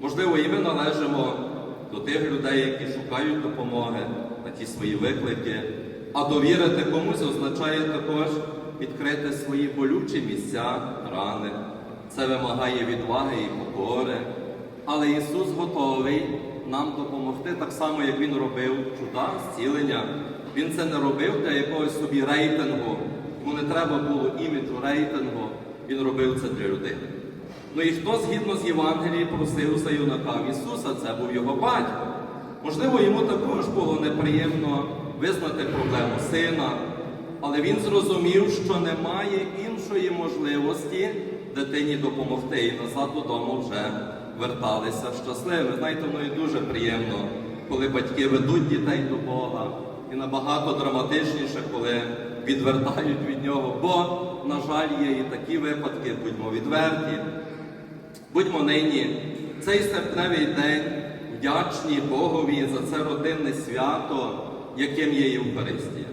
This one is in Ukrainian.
Можливо, і ми належимо до тих людей, які шукають допомоги на ті свої виклики. А довірити комусь означає також відкрити свої болючі місця, рани. Це вимагає відваги і покори. Але Ісус готовий нам допомогти так само, як Він робив чуда, зцілення. Він це не робив для якогось собі рейтингу. Йому не треба було іміджу рейтингу. Він робив це для людини. Ну і хто згідно з Євангелії просив за юнака Ісуса, це був його батько. Можливо, йому також було неприємно визнати проблему сина, але він зрозумів, що немає іншої можливості дитині допомогти і назад додому вже верталися щасливі. Знаєте, воно і дуже приємно, коли батьки ведуть дітей до Бога. І набагато драматичніше, коли відвертають від нього. Бо, на жаль, є і такі випадки, будьмо відверті. Будьмо нині цей серпневий день вдячні Богові за це родинне свято, яким є Євхаристія.